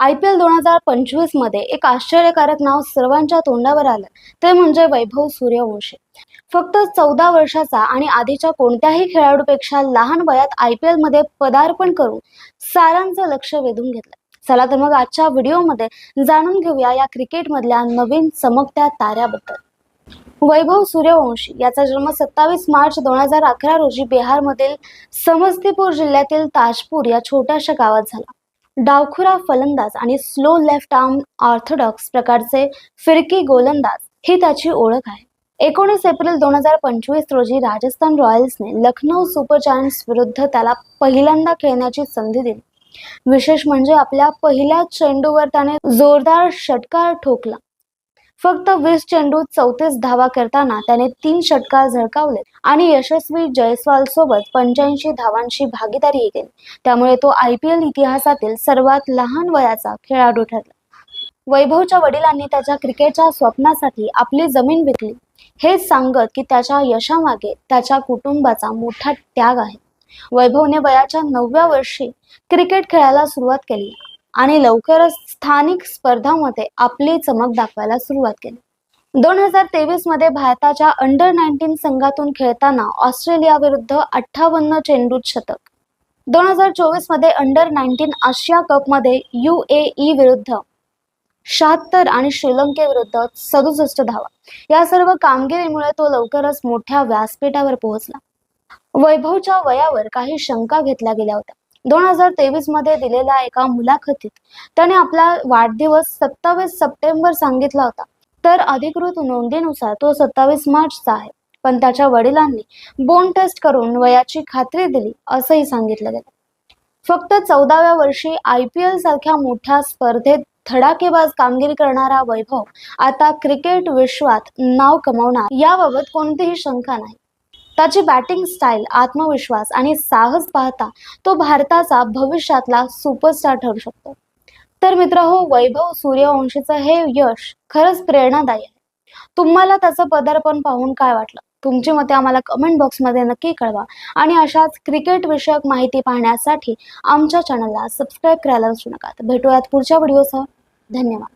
I P L दोन हजार पंचवीसमध्ये एक आश्चर्यकारक नाव सर्वांच्या तोंडावर आलं. ते म्हणजे वैभव सूर्यवंशी. फक्त चौदा वर्षाचा आणि आधीच्या कोणत्याही खेळाडूपेक्षा लहान वयात आय पी एलमध्ये पदार्पण करून सारांचं लक्ष वेधून घेतलं. चला तर मग आजच्या व्हिडिओमध्ये जाणून घेऊया या क्रिकेटमधल्या नवीन चमकत्या ताऱ्याबद्दल. वैभव सूर्यवंशी याचा जन्म सत्तावीस मार्च दोन हजार अकरा रोजी बिहारमधील समस्तीपूर जिल्ह्यातील ताजपूर या छोट्याशा गावात झाला. डावखुरा फलंदाज आणि स्लो लेफ्ट आर्म ऑर्थोडॉक्स प्रकारचे फिरकी गोलंदाज ही त्याची ओळख आहे. एकोणीस एप्रिल दोन हजार पंचवीस रोजी राजस्थान रॉयल्सने लखनौ सुपर जायंट्स विरुद्ध त्याला पहिल्यांदा खेळण्याची संधी दिली. विशेष म्हणजे आपल्या पहिल्या चेंडूवर त्याने जोरदार षटकार ठोकला. फक्त वीस चेंडूत चौतीस धावा करताना त्याने तीन षटकार झळकावले आणि यशस्वी जयस्वाल सोबत पंच्याऐंशी धावांची भागीदारी केली. त्यामुळे तो आय पी एल इतिहासातील सर्वात लहान वयाचा खेळाडू ठरला. वैभवच्या वडिलांनी त्याच्या क्रिकेटच्या स्वप्नासाठी आपली जमीन विकली. हेच सांगत की त्याच्या यशामागे त्याच्या कुटुंबाचा मोठा त्याग आहे. वैभवने वयाच्या नवव्या वर्षी क्रिकेट खेळायला सुरुवात केली. आणि लवकरच स्थानिक स्पर्धांमध्ये आपली चमक दाखवायला सुरुवात केली. दोन हजार तेवीसमध्ये भारताच्या अंडर नाईन्टीन संघातून खेळताना ऑस्ट्रेलिया विरुद्ध अठ्ठावन्न चेंडूत शतक. दोन हजार चोवीसमध्ये अंडर नाईन्टीन आशिया कपमध्ये यू ए ई विरुद्ध शहात्तर आणि श्रीलंकेविरुद्ध सदुसष्ट धावा. या सर्व कामगिरीमुळे तो लवकरच मोठ्या व्यासपीठावर पोहोचला. वैभवच्या वयावर काही शंका घेतल्या गेल्या होत्या. दोन हजार तेवीसमध्ये दिलेल्या एका मुलाखतीत त्याने आपला वाढदिवस सत्तावीस सप्टेंबर सांगितला होता. तर अधिकृत नोंदीनुसार तो सत्तावीस मार्चचा आहे. पण त्याच्या वडिलांनी बोन टेस्ट करून वयाची खात्री दिली असंही सांगितलं गेलं. फक्त चौदाव्या वर्षी आय पी एल सारख्या मोठ्या स्पर्धेत धडाकेबाज कामगिरी करणारा वैभव आता क्रिकेट विश्वात नाव कमावणार याबाबत कोणतीही शंका नाही. त्याची बॅटिंग स्टाईल आत्मविश्वास आणि साहस पाहता तो भारताचा भविष्यातला सुपरस्टार ठरू शकतो. तर मित्र हो वैभव सूर्यवंशीचं हे यश खरंच प्रेरणादायी आहे. तुम्हाला त्याचं पदार्पण पाहून काय वाटलं? तुमची मते आम्हाला कमेंट बॉक्समध्ये नक्की कळवा आणि अशाच क्रिकेट विषयक माहिती पाहण्यासाठी आमच्या चॅनलला सबस्क्राईब करायला विसरू नका. भेटूयात पुढच्या व्हिडिओसह धन्यवाद.